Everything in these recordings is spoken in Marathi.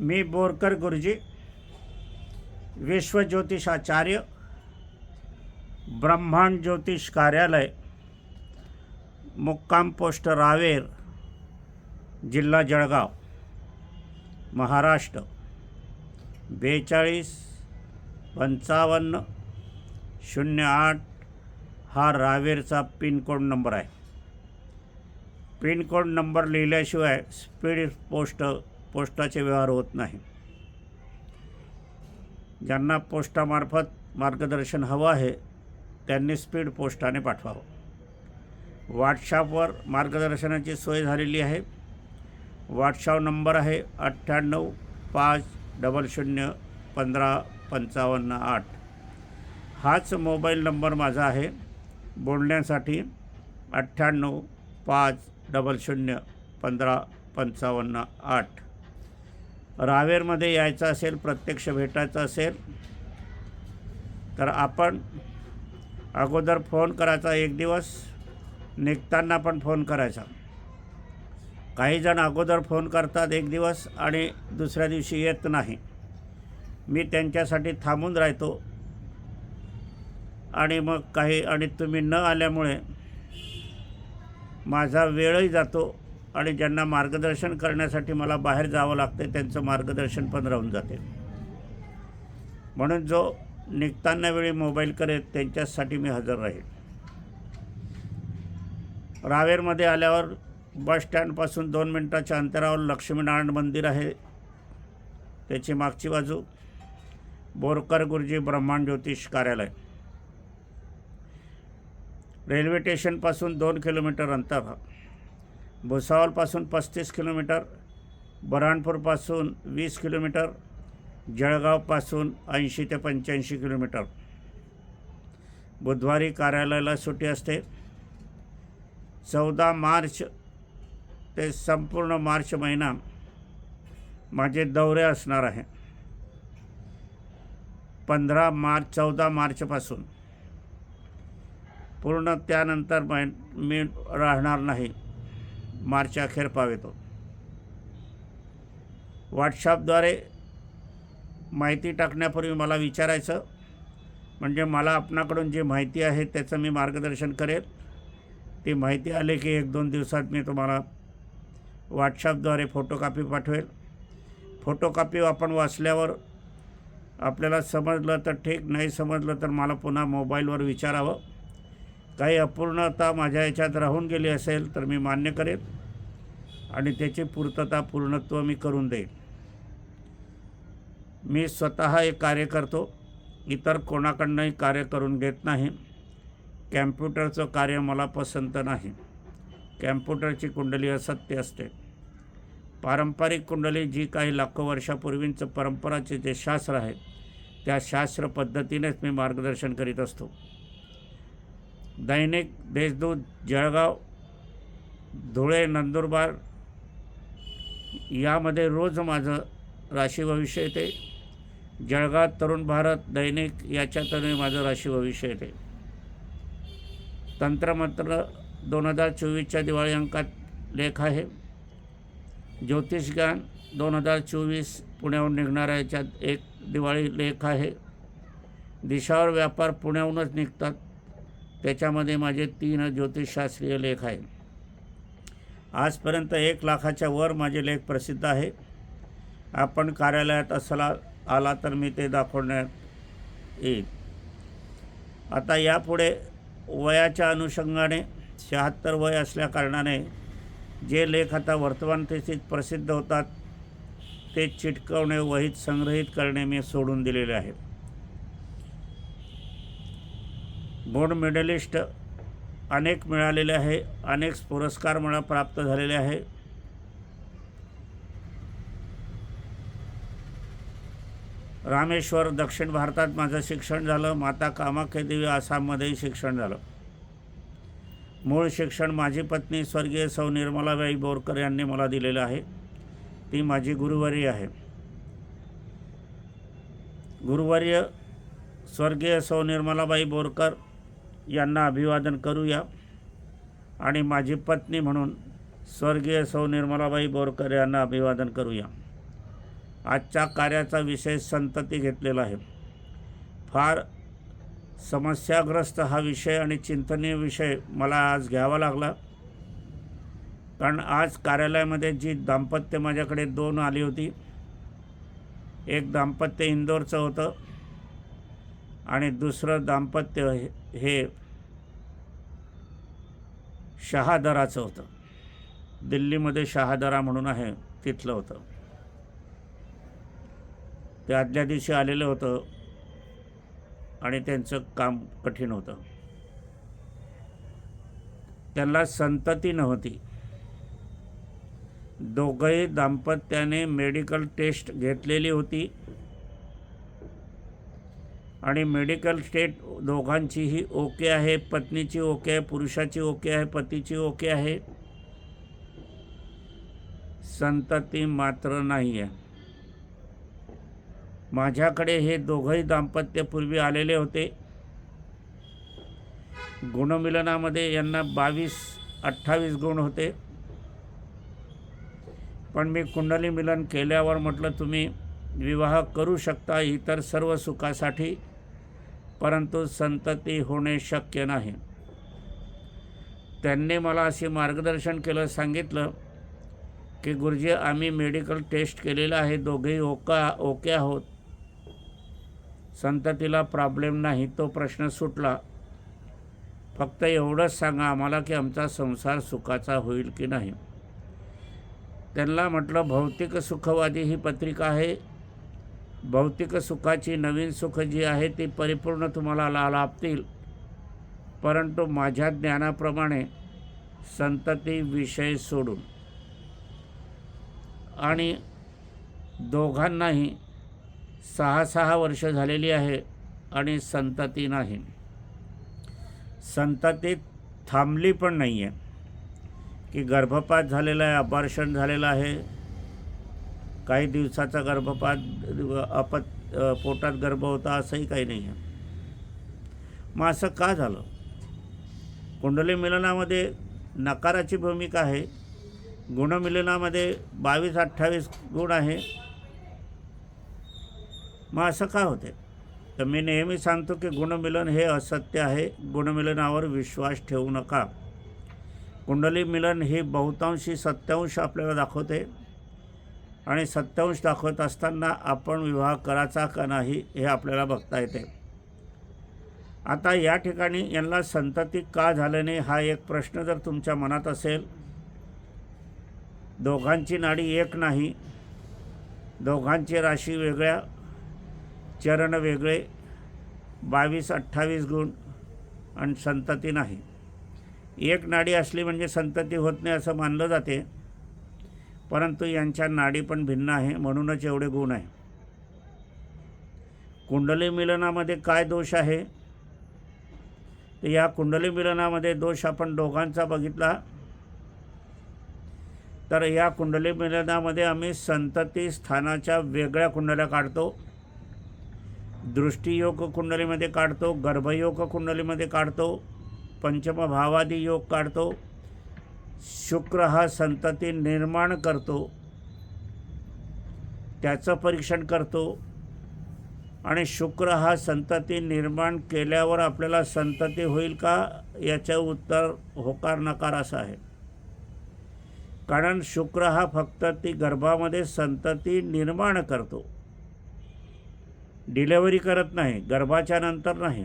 मी बोरकर गुरुजी विश्वज्योतिषाचार्य ब्रह्मांड ज्योतिष कार्यालय मुक्काम पोस्ट रावेर जिल्हा जळगाव महाराष्ट्र. बेचाळीस पंचावन्न शून्य आठ हा रावेरचा पिनकोड नंबर आहे. पिनकोड नंबर लिहिल्याशिवाय स्पीड पोस्ट पोस्टाचे व्यवहार होत नाही. ज्यांना पोस्टामार्फत मार्गदर्शन हवं आहे त्यांनी स्पीड पोस्टाने पाठवावं. व्हॉट्सॲपवर मार्गदर्शनाची सोय झालेली आहे. व्हॉट्सॲप नंबर आहे अठ्ठ्याण्णव पाच डबल शून्य पंधरा पंचावन्न आठ. हाच मोबाईल नंबर माझा आहे. बोलण्यासाठी अठ्ठ्याण्णव पाच डबल शून्य पंधरा पंचावन्न आठ. रावेरमध्ये यायचं असेल प्रत्यक्ष भेटायचं असेल तर आपण अगोदर फोन करायचा एक दिवस निघताना पण फोन करायचा. काही जण अगोदर फोन करतात एक दिवस आणि दुसऱ्या दिवशी येत नाही. मी त्यांच्यासाठी थांबून राहतो. आणि मग काही आणि तुम्ही न आल्यामुळे माझा वेळही जातो. आणि ज्यांना मार्गदर्शन करण्यासाठी मला बाहेर जावं लागतं त्यांचं मार्गदर्शन पण राहून जाते. म्हणून जो निघताना वेळी मोबाईल करेल त्यांच्यासाठी मी हजर राहील. रावेरमध्ये आल्यावर बस स्टँडपासून दोन मिनटाच्या अंतरावर लक्ष्मीनारायण मंदिर आहे त्याची मागची बाजू. बोरकर गुरुजी ब्रह्मांड ज्योतिष कार्यालय. रेल्वे स्टेशनपासून दोन किलोमीटर अंतर. भुसावळपासून पस्तीस किलोमीटर बऱ्हाणपूरपासून वीस किलोमीटर जळगावपासून ऐंशी ते पंच्याऐंशी किलोमीटर. बुधवारी कार्यालयाला सुट्टी असते. चौदा मार्च ते संपूर्ण मार्च महिना माझे दौरे असणार आहे. पंधरा मार्च चौदा मार्चपासून. पूर्ण त्यानंतर मै मी राहणार नाही. मार्च अखेर पावेतो व्हॉट्सॲपद्वारे माहिती टाकण्यापूर्वी मला विचारायचं म्हणजे मला आपणाकडून जी माहिती आहे त्याचं मी मार्गदर्शन करेल. ती माहिती आली की एक दोन दिवसात मी तुम्हाला व्हॉट्सॲपद्वारे फोटोकॉपी पाठवेल. फोटोकॉपी आपण वाचल्यावर आपल्याला समजलं तर ठीक नाही समजलं तर मला पुन्हा मोबाईलवर विचारावं. काही अपूर्णता माझ्या याच्यात राहून गेली असेल तर मी मान्य करेन आणि त्याची पूर्तता पूर्णत्व मी करून देईन. मी स्वतः एक कार्य करतो. इतर कोणाकडनंही कार्य करून घेत नाही. कॅम्प्युटरचं कार्य मला पसंत नाही. कॅम्प्युटरची कुंडली असत्य असते. पारंपरिक कुंडली जी काही लाखो वर्षापूर्वींचं परंपराचे जे शास्त्र आहे त्या शास्त्र पद्धतीनेच मी मार्गदर्शन करीत असतो. दैनिक देशदूत जळगाव धुळे नंदुरबार यामध्ये रोज माझं राशी भविष्य येते. जळगाव तरुण भारत दैनिक याच्यातूनही माझं राशी भविष्य येते. तंत्रमंत्र दोन हजार चोवीसच्या दिवाळी अंकात लेख आहे. ज्योतिषज्ञान दोन हजार चोवीस पुण्याहून निघणाऱ्या याच्यात एक दिवाळी लेख आहे. दिशावर व्यापार पुण्याहूनच निघतात. त्याच्यामध्ये माझे तीन ज्योतिषशास्त्रीय लेख आहे आजपर्यंत एक लाखाच्या वर माझे लेख प्रसिद्ध आहे. आपण कार्यालयात असला आला तर मी ते दाखवण्यात येईल. आता यापुढे वयाच्या अनुषंगाने शहात्तर वय असल्याकारणाने जे लेख आता वर्तमानस्थितीत प्रसिद्ध होतात ते चिटकवणे वहीत संग्रहित करणे मी सोडून दिलेले आहे गोल्ड मेडलिस्ट अनेक मिळालेले आहे अनेक पुरस्कार मला प्राप्त झालेले आहे. रामेश्वर दक्षिण भारतात माझं शिक्षण झालं माता कामाख्या देवी आसाममध्येही शिक्षण झालं. मूळ शिक्षण माझी पत्नी स्वर्गीय सौ निर्मलाबाई बोरकर यांनी मला दिलेलं आहे. ती माझी गुरुवारी आहे. गुरुवर्य स्वर्गीय सौ निर्मलाबाई बोरकर यांना अभिवादन करूया. आणि माझी पत्नी म्हणून स्वर्गीय सौ निर्मलाबाई बोरकर यांना अभिवादन करूया. आजच्या कार्याचा विषय संतती घेतलेला आहे. फार समस्याग्रस्त हा विषय आणि चिंतनीय विषय मला आज घ्यावा लागला. कारण आज कार्यालयामध्ये जी दाम्पत्य माझ्याकडे दोन आली होती. एक दाम्पत्य इंदोरचं होतं आणि दुसरं दाम्पत्य हे- शहादराचं होतं. दिल्लीमध्ये शहादरा म्हणून आहे तिथलं होतं. ते आदल्या दिवशी आलेलं होतं आणि त्यांचं काम कठीण होतं. त्यांना संतती नव्हती. दोघंही दाम्पत्याने मेडिकल टेस्ट घेतलेली होती. आणि मेडिकल स्टेट दोघांचीही ओके आहे पत्नीची ओके आहे पुरुषाची ओके आहे पतीची ओके आहे. संतती मात्र नाही आहे माझ्याकडे हे दोघंही दाम्पत्यपूर्वी आलेले होते. गुणमिलनामध्ये यांना बावीस अठ्ठावीस गुण होते. पण मी कुंडली मिलन केल्यावर म्हटलं तुम्ही विवाह करू शकता इतर सर्व सुखासाठी. परंतु संतती होणे शक्य नाही. त्यांनी मला असे मार्गदर्शन केलं सांगितलं की गुरुजी आम्ही मेडिकल टेस्ट केलेलं आहे दोघेही ओका ओके आहोत. संततीला प्रॉब्लेम नाही तो प्रश्न सुटला. फक्त एवढंच सांगा आम्हाला की आमचा संसार सुखाचा होईल की नाही. त्यांना म्हटलं भौतिक सुखवादी ही पत्रिका आहे. भौतिक सुखाची नवीन सुख जी आहे ती परिपूर्ण तुम्हाला ला लाभतील. परंतु माझ्या ज्ञानाप्रमाणे संतती विषय सोडून आणि दोघांनाही सहा सहा वर्ष झालेली आहे आणि संतती नाही. संतती थांबली पण नाही आहे की गर्भपात झालेला आहे अपार्शन झालेलं आहे काही दिवसाचा गर्भपात अपत पोटात गर्भ होता असंही काही नाही आहे. मग असं का झालं? कुंडली मिलनामध्ये नकाराची भूमिका आहे. गुणमिलनामध्ये बावीस अठ्ठावीस गुण आहे. मग असं का होते? तर मी नेहमी सांगतो की गुणमिलन हे असत्य आहे. गुणमिलनावर विश्वास ठेवू नका. कुंडली मिलन हे बहुतांशी सत्यांश आपल्याला दाखवते. आणि सत्यांश दाखवत असताना आपण विवाह करायचा का नाही हे आपल्याला बघता येते. आता या ठिकाणी यांना संतती का झालं नाही हा एक प्रश्न जर तुमच्या मनात असेल. दोघांची नाडी एक नाही. दोघांची राशी वेगळ्या. चरण वेगळे. बावीस अठ्ठावीस गुण आणि संतती नाही. एक नाडी असली म्हणजे संतती होत नाही असं मानलं जाते. परंतु यांच्या नाडी पण भिन्न आहे म्हणूनच एवढे गुण आहे. कुंडली मिलनामध्ये काय दोष आहे? तर या कुंडली मिलनामध्ये दोष आपण दोघांचा बघितला. तर या कुंडली मिलनामध्ये आम्ही संतती स्थानाच्या वेगळ्या कुंडल्या काढतो. दृष्टियोग कुंडलीमध्ये काढतो गर्भयोग कुंडलीमध्ये काढतो पंचमभावादी योग काढतो. शुक्र हा संतती निर्माण करतो. त्याचं परीक्षण करतो. आणि शुक्र हा संतती निर्माण केल्यावर आपल्याला संतती होईल का? याचं उत्तर होकार नकार असं आहे. कारण शुक्र हा फक्त ती गर्भामध्ये संतती निर्माण करतो. डिलेवरी करत नाही गर्भाच्या नंतर नाही.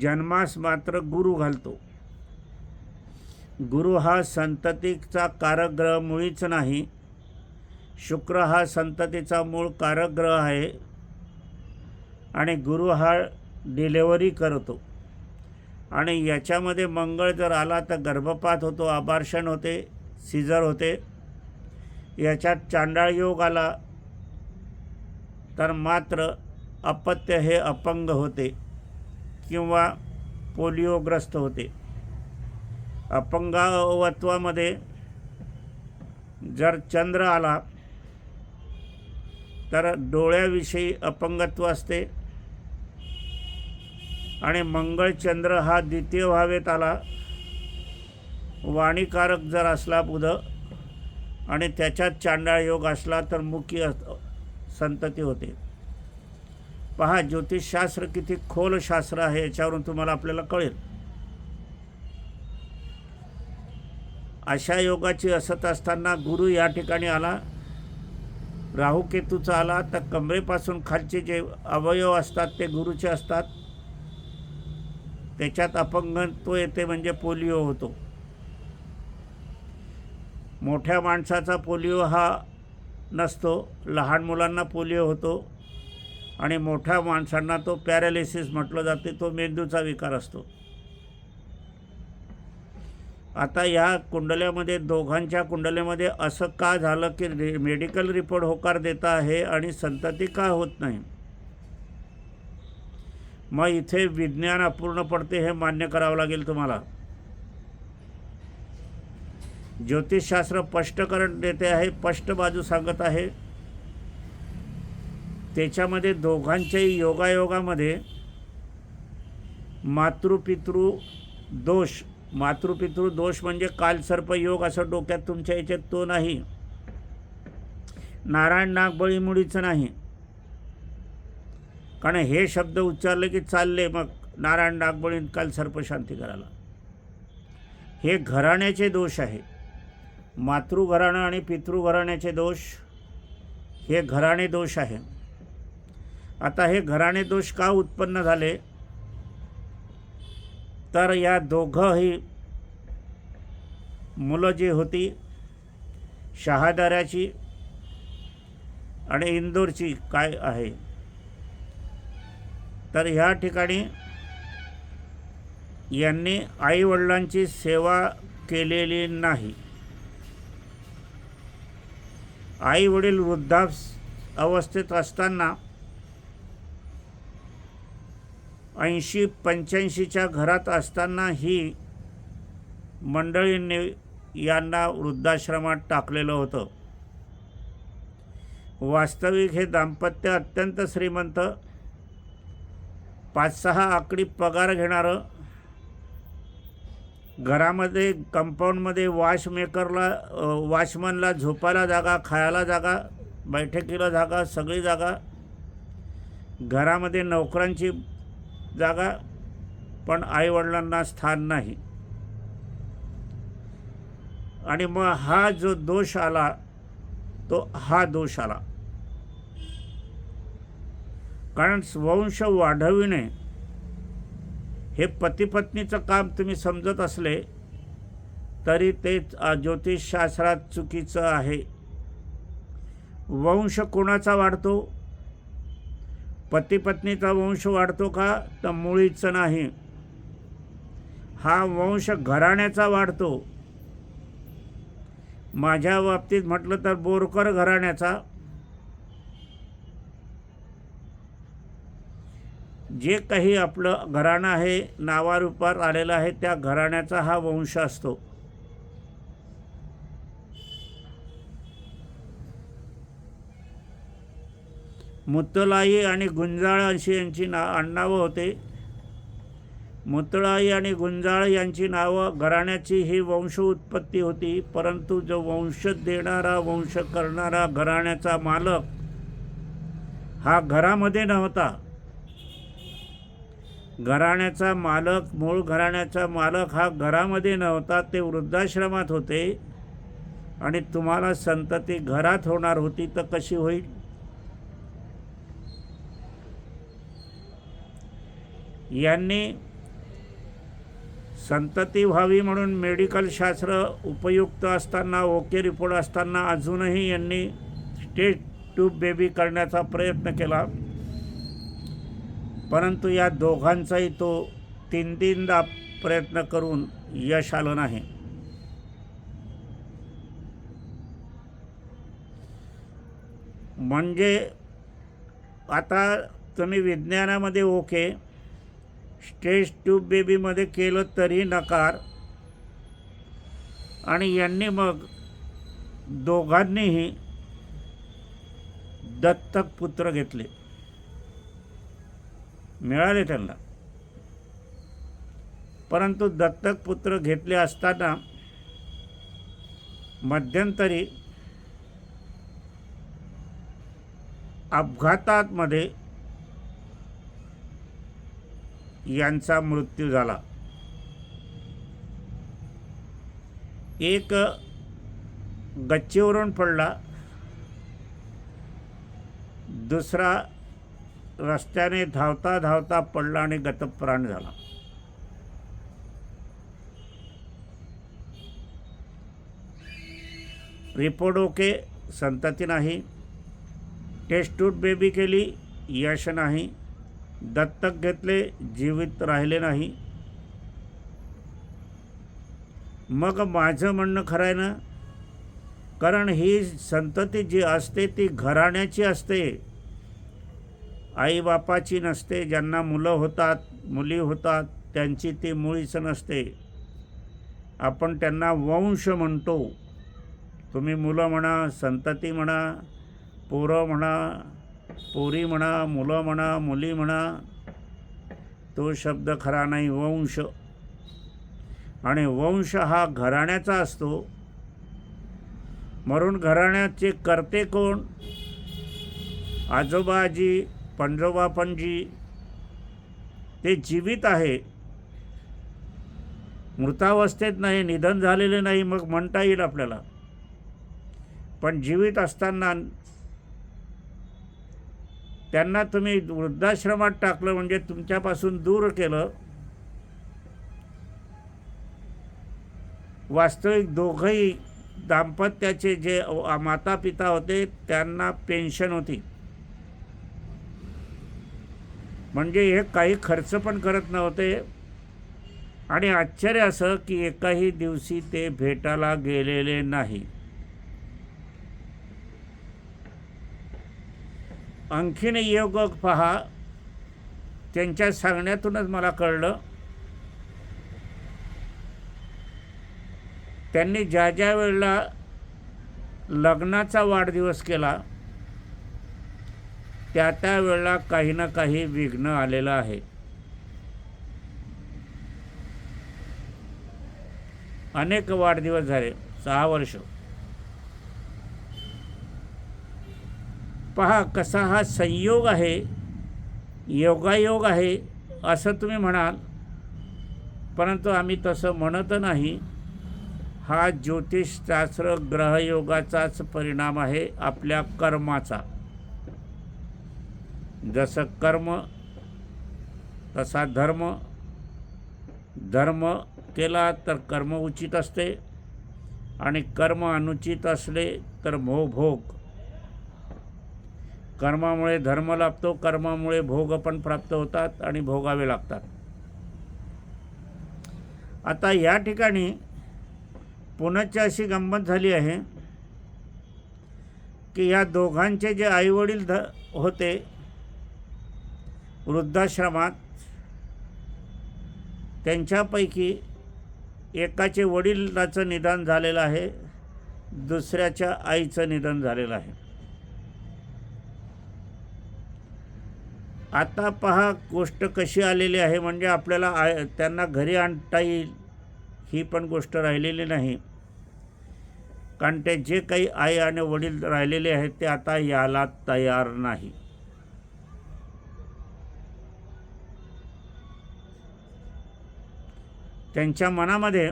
जन्मास मात्र गुरु घालतो. गुरु हा संततीचा कारकग्रह मुळीच नाही. शुक्र हा संततीचा मूळ कारकग्रह आहे आणि गुरु हा डिलेवरी करतो. आणि याच्यामध्ये मंगळ जर आला तर गर्भपात होतो आभार्षण होते सीझर होते. याच्यात चांडाळ योग आला तर मात्र अपत्य हे अपंग होते किंवा पोलिओग्रस्त होते. अपंगावत्वामध्ये जर चंद्र आला तर डोळ्याविषयी अपंगत्व असते आणि मंगळचंद्र हा द्वितीय भावेत आला. वाणीकारक जर असला बुध आणि त्याच्यात चांडाळ योग असला तर मुखी संतती होते. पहा ज्योतिषशास्त्र किती खोल शास्त्र आहे याच्यावरून तुम्हाला आपल्याला कळेल. अशा योगाची असत असताना गुरु या ठिकाणी आला. राहू केतूचा आला. तर कमरेपासून खालचे जे अवयव असतात ते गुरुचे असतात. त्याच्यात अपंगत्व येते म्हणजे पोलिओ होतो. मोठ्या माणसाचा पोलिओ हा नसतो. लहान मुलांना पोलिओ होतो. आणि मोठ्या माणसांना तो पॅरालिसिस म्हटलं जाते. तो मेंदूचा विकार असतो. आता या कुंडल्यामध्ये दोघांच्या कुंडल्यामध्ये असं का झालं की मेडिकल रिपोर्ट होकार देता आहे आणि संतती का होत नाही? मग इथे विज्ञान अपूर्ण पडते हे मान्य करावं लागेल तुम्हाला. ज्योतिषशास्त्र स्पष्टकरण देते आहे स्पष्ट बाजू सांगत आहे. त्याच्यामध्ये दोघांच्याही योगायोगामध्ये मातृपितृ दोष मातृपितृ दोष म्हणजे कालसर्प योग असं डोक्यात तुमच्या याच्यात तो नाही. नारायण नागबळी मुळीचं नाही. कारण हे शब्द उच्चारले की चालले मग नारायण नागबळी काल सर्पशांती करायला. हे घराण्याचे दोष आहे. मातृघराणं आणि पितृघराण्याचे दोष हे घराणे दोष आहे. आता हे घराणे दोष का उत्पन्न झाले? तर या दोघंही मुलं जी होती शहादाऱ्याची आणि इंदोरची काय आहे? तर ह्या ठिकाणी यांनी आईवडिलांची सेवा केलेली नाही. आईवडील वृद्धास अवस्थेत असताना ऐंशी पंच्याऐंशीच्या घरात असताना ही मंडळींनी यांना वृद्धाश्रमात टाकलेलं होतं. वास्तविक हे दाम्पत्य अत्यंत श्रीमंत पाच सहा आकडी पगार घेणारं घरामध्ये कंपाऊंडमध्ये वॉशमेकरला वॉचमनला झोपायला जागा खायला जागा बैठकीला जागा सगळी जागा घरामध्ये नोकरांची जागा पण आईवडिलांना स्थान नाही. आणि मग हा जो दोष आला तो हा दोष आला. कारण वंश वाढविणे हे पतीपत्नीचं काम तुम्ही समजत असले तरी ते ज्योतिषशास्त्रात चुकीचं आहे. वंश कोणाचा वाढतो? पतीपत्नीचा वंश वाढतो का? तर मुळीचं नाही. हा वंश घराण्याचा वाढतो. माझ्या बाबतीत म्हटलं तर बोरकर घराण्याचा. जे काही आपलं घराणं आहे नावारूपात आलेलं आहे त्या घराण्याचा हा वंश असतो. मुत्तलाई आणि गुंजाळ अशी यांची ना आडनावं होते. मुतळाई आणि गुंजाळ यांची नावं घराण्याची ही वंश उत्पत्ती होती परंतु जो वंश देणारा वंश करणारा घराण्याचा मालक हा घरामध्ये नव्हता. घराण्याचा मालक मूळ घराण्याचा मालक हा घरामध्ये नव्हता ते वृद्धाश्रमात होते. आणि तुम्हाला संतती घरात होणार होती तर कशी होईल? यांनी संतती व्हावी म्हणून मेडिकल शास्त्र उपयुक्त असताना ओके रिपोर्ट असताना अजूनही यांनी स्टेट ट्यूब बेबी करण्याचा प्रयत्न केला. परंतु या दोघांचाही तो तीन तीनदा प्रयत्न करून यश आलं नाही. म्हणजे आता तुम्ही विज्ञानामध्ये ओके स्टेज ट्यूब बेबीमध्ये केलं तरी नकार. आणि यांनी मग दोघांनीही दत्तक पुत्र घेतले. मिळाले त्यांना. परंतु दत्तक पुत्र घेतले असताना मध्यंतरी अपघातामध्ये यांचा मृत्यू झाला. एक गच्चीवरून पडला. दुसरा रस्त्याने धावता धावता पडला आणि गतप्राण झाला. रिपोर्ट ओके संतती नाही. टेस्ट टूट बेबी केली यश नाही. दत्तक घेतले जीवित राहिले नाही. मग माझं म्हणणं खरं आहे ना? कारण ही संतती जी असते ती घराण्याची असते. आईबापाची नसते ज्यांना मुलं होतात मुली होतात त्यांची ती मुळीच नसते. आपण त्यांना वंश म्हणतो. तुम्ही मुलं म्हणा संतती म्हणा पोरं म्हणा पोरी म्हणा मुलं म्हणा मुली म्हणा तो शब्द खरा नाही वंश. आणि वंश हा घराण्याचा असतो. म्हणून घराण्याचे करते कोण? आजोबा आजी पंजोबा पणजी ते जीवित आहे. मृतावस्थेत नाही निधन झालेले नाही मग म्हणता येईल आपल्याला. पण जीवित असताना त्यांना तुम्ही वृद्धाश्रमात टाकलं म्हणजे तुमच्यापासून दूर केलं. वास्तविक दोघंही दाम्पत्याचे जे माता पिता होते त्यांना पेन्शन होती. म्हणजे हे काही खर्च पण करत नव्हते. आणि आश्चर्य असं की एकाही दिवशी ते भेटायला गेलेले नाही. आणखीन योग पहा. त्यांच्या सांगण्यातूनच मला कळलं. त्यांनी ज्या ज्या वेळेला लग्नाचा वाढदिवस केला त्या त्या वेळेला काही ना काही विघ्न आलेलं आहे. अनेक वाढदिवस झाले सहा वर्ष. पहा कसा हा संयोग आहे योगायोग आहे असं तुम्ही म्हणाल. परंतु आम्ही तसं म्हणत नाही. हा ज्योतिषशास्त्र ग्रहयोगाचाच परिणाम आहे आपल्या कर्माचा. जसं कर्म तसा धर्म. धर्म केला तर कर्म उचित असते आणि कर्म अनुचित असले तर मोभोग कर्मामुळे धर्म लाभतो कर्मामुळे भोग पण प्राप्त होतात आणि भोगावे लागतात. आता या ठिकाणी पुण्याची अशी गंमत झाली आहे की या दोघांचे जे आईवडील ध होते वृद्धाश्रमात त्यांच्यापैकी एकाचे वडिलाचं निधन झालेलं आहे दुसऱ्याच्या आईचं निधन झालेलं आहे. आता पहा गोष्ट कशी आलेली आहे. म्हणजे आपल्याला त्यांना घरी आणता येईल ही पण गोष्ट राहिलेली नाही. कारण ते जे काही आई आणि वडील राहिलेले आहेत ते आता याला तयार नाही. त्यांच्या मनामध्ये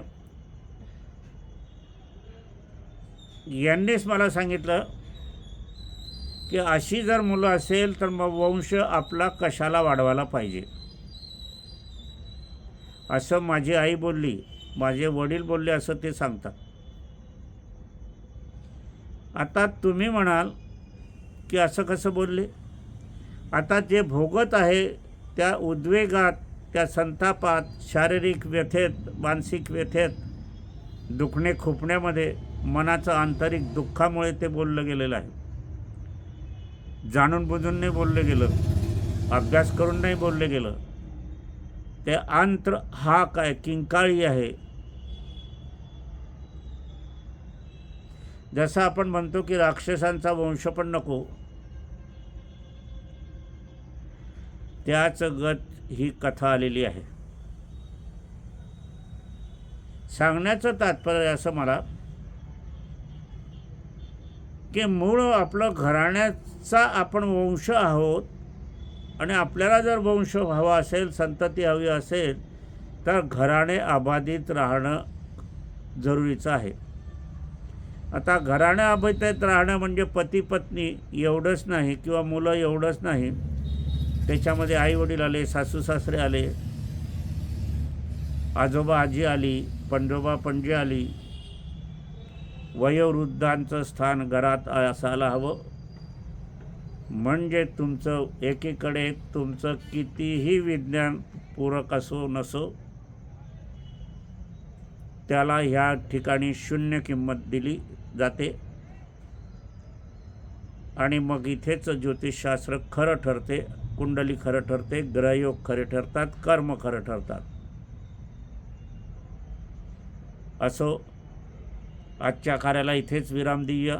यांनीच मला सांगितलं की अशी जर मुलं असेल तर मग वंश आपला कशाला वाढवायला पाहिजे? असं माझी आई बोलली. माझे वडील बोलले असं ते सांगतात. आता तुम्ही म्हणाल की असं कसं बोलले? आता जे भोगत आहे त्या उद्वेगात त्या संतापात शारीरिक व्यथेत मानसिक व्यथेत दुखणे खुपण्यामध्ये मनाचं आंतरिक दुःखामुळे ते बोललं गेलेलं आहे. जाणून बुजून नाही बोललं गेलं अभ्यास करून नाही बोललं गेलं. ते आंत्र हा काय किंकाळी आहे? जसं आपण म्हणतो की राक्षसांचा वंश पण नको त्याच गत ही कथा आलेली आहे. सांगण्याचं तात्पर्य असं मला की मूळ आपलं घराण्याचा आपण वंश आहोत आणि आपल्याला जर वंश हवा असेल संतती हवी असेल तर घराणे अबाधित राहणं जरुरीचं आहे. आता घराणं अबाधित राहणं म्हणजे पती पत्नी एवढंच नाही किंवा मुलं एवढंच नाही. त्याच्यामध्ये आई वडील आले सासू सासरे आले आजोबा आजी आली पंजोबा पणजी आली वयोवृद्धांचं स्थान घरात असायला हवं. म्हणजे तुमचं एकीकडे तुमचं कितीही विज्ञान पूरक असो नसो त्याला ह्या ठिकाणी शून्य किंमत दिली जाते. आणि मग इथेच ज्योतिषशास्त्र खरं ठरते कुंडली खरं ठरते ग्रहयोग खरे ठरतात कर्म खरं ठरतात. असो आजच्या कार्याला इथेच विराम देऊया.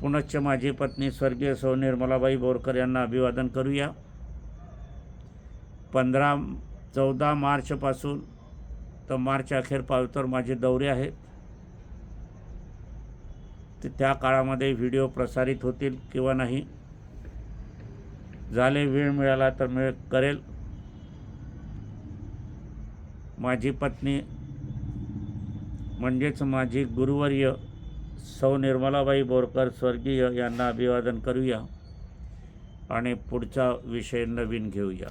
पुनश्च माझी पत्नी स्वर्गीय सौ निर्मलाबाई बोरकर यांना अभिवादन करूया. पंधरा चौदा मार्चपासून तर मार्च अखेर पावतर माझे दौरे आहेत. ते त्या काळामध्ये व्हिडिओ प्रसारित होतील किंवा नाही झाले वेळ मिळाला तर मी करेल. माझी पत्नी म्हणजेच माझी गुरुवर्य सौ निर्मलाबाई बोरकर स्वर्गीय यांना अभिवादन करूया आणि पुढचा विषय नवीन घेऊया.